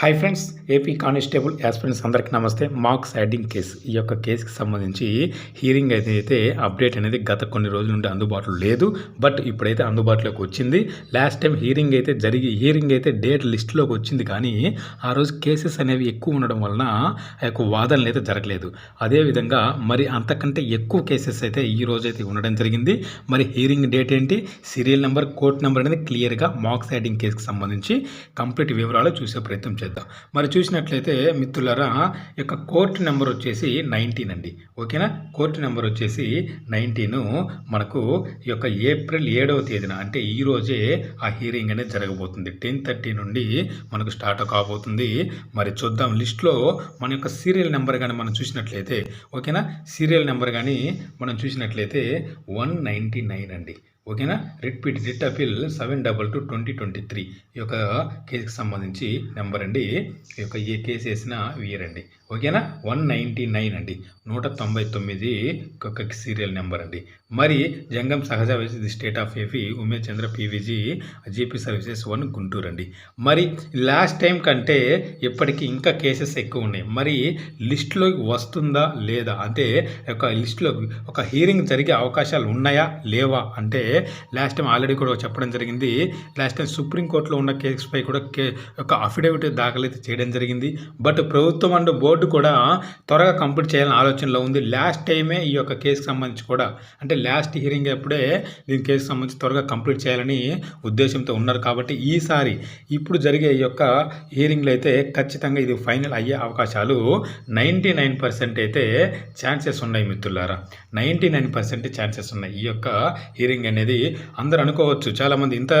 Hi friends AP constable aspirants అందరికీ నమస్తే. Marks adding case ఈ యొక్క కేసుకి సంబంధించి హీరింగ్ అయితే అయితే అప్డేట్ అనేది గత కొన్ని రోజుల నుండి అందుబాటులో లేదు. బట్ ఇప్పుడైతే అందుబాటులోకి వచ్చింది. లాస్ట్ టైం హీరింగ్ అయితే జరిగి హీరింగ్ అయితే డేట్ లిస్టులోకి వచ్చింది. కానీ ఆ రోజు కేసెస్ అనేవి ఎక్కువ ఉండడం వలన ఆ యొక్క వాదనలు అయితే జరగలేదు. అదేవిధంగా మరి అంతకంటే ఎక్కువ కేసెస్ అయితే ఈ రోజు అయితే ఉండడం జరిగింది. మరి హీరింగ్ డేట్ ఏంటి? సీరియల్ నెంబర్ కోర్ట్ నెంబర్ అనేది క్లియర్గా మార్క్స్ యాడింగ్ కేసుకి సంబంధించి కంప్లీట్ వివరాలు చూసే ప్రయత్నం చేద్దాం. మరి చూసినట్లయితే మిత్రులరా యొక్క కోర్టు నెంబర్ వచ్చేసి నైన్టీన్ అండి. ఓకేనా? కోర్టు నెంబర్ వచ్చేసి నైన్టీన్. మనకు ఈ యొక్క ఏప్రిల్ ఏడవ తేదీన అంటే ఈ రోజే ఆ హీరింగ్ అనేది జరగబోతుంది. టెన్ థర్టీ నుండి మనకు స్టార్ట్ కాబోతుంది. మరి చూద్దాం లిస్ట్లో మన యొక్క సీరియల్ నెంబర్ కానీ మనం చూసినట్లయితే ఓకేనా? సీరియల్ నెంబర్ కానీ మనం చూసినట్లయితే వన్ నైంటీ నైన్ అండి. ఓకేనా? Repeat writ appeal seven double two twenty twenty three ఈ యొక్క కేసుకి సంబంధించి నెంబర్ అండి. ఈ యొక్క ఏ కేసు వేసిన వియర్ అండి ఓకేనా? వన్ నైంటీ నైన్ అండి. నూట తొంభై తొమ్మిది ఒక సీరియల్ నెంబర్ అండి. మరి Jangam Sahaja the state of AP Umesh Chandra PVG GP services one Guntur అండి. మరి లాస్ట్ టైం కంటే ఇప్పటికీ ఇంకా కేసెస్ ఎక్కువ ఉన్నాయి. మరి లిస్టులోకి వస్తుందా లేదా? అంటే ఒక లిస్టులో ఒక హీరింగ్ జరిగే అవకాశాలు ఉన్నాయా? లేవా? అంటే లాస్ట్ టైం ఆల్రెడీ కూడా చెప్పడం జరిగింది. లాస్ట్ టైం సుప్రీంకోర్టులో ఉన్న కేసుపై కూడా కే ఒక అఫిడవిట్ దాఖలైతే చేయడం జరిగింది. బట్ ప్రభుత్వం అండ్ బోర్డు కూడా త్వరగా కంప్లీట్ చేయాలని ఆలోచనలో ఉంది. లాస్ట్ టైమే ఈ యొక్క కేసుకు సంబంధించి కూడా అంటే లాస్ట్ హీరింగ్ అప్పుడే దీని కేసుకు సంబంధించి త్వరగా కంప్లీట్ చేయాలని ఉద్దేశంతో ఉన్నారు కాబట్టి ఈసారి ఇప్పుడు జరిగే ఈ యొక్క హియరింగ్లు అయితే ఖచ్చితంగా ఇది ఫైనల్ అయ్యే అవకాశాలు నైంటీ నైన్ పర్సెంట్ అయితే ఛాన్సెస్ ఉన్నాయి మిత్రులారా. నైంటీ నైన్ పర్సెంట్ ఛాన్సెస్ ఉన్నాయి ఈ యొక్క హియరింగ్ అనేది. అందరూ అనుకోవచ్చు. చాలామంది ఇంత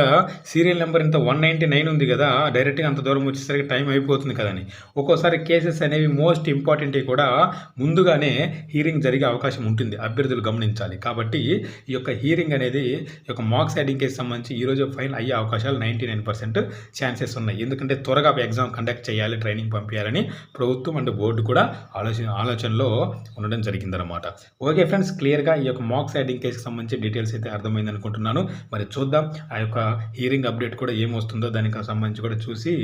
సీరియల్ నెంబర్ ఇంత వన్ నైంటీ నైన్ ఉంది కదా డైరెక్ట్గా అంత దూరం వచ్చేసరికి టైం అయిపోతుంది కదని ఒక్కోసారి కేసెస్ అనేవి మోస్ట్ ఇంపార్టెంట్ కూడా ముందుగానే హీరింగ్ జరిగే అవకాశం ఉంటుంది అభ్యర్థులు గమనించాలి. కాబట్టి ఈ యొక్క హీరింగ్ అనేది ఈ యొక్క మార్క్స్ యాడింగ్ కేసు సంబంధించి ఈరోజు ఫైన్ అయ్యే అవకాశాలు నైంటీ నైన్ పర్సెంట్ ఛాన్సెస్ ఉన్నాయి. ఎందుకంటే త్వరగా ఎగ్జామ్ కండక్ట్ చేయాలి ట్రైనింగ్ పంపించాలని ప్రభుత్వం అండ్ బోర్డు కూడా ఆలోచన ఆలోచనలో ఉండడం జరిగిందనమాట ఓకే ఫ్రెండ్స్ క్లియర్గా ఈ యొక్క మార్క్స్ యాడింగ్ కేసుకి సంబంధించి డీటెయిల్స్ అయితే అర్థమైంది. అనుకుంటున్నాను. మరి చూద్దాం. ఆ యొక్క హీరింగ్ అప్డేట్ కూడా ఏమొస్తుందో దానికి సంబంధించి కూడా చూసి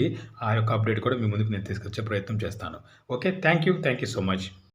ఆ యొక్క అప్డేట్ కూడా మీ ముందుకు నేను తీసుకొచ్చే ప్రయత్నం చేస్తాను. Okay thank you thank you so much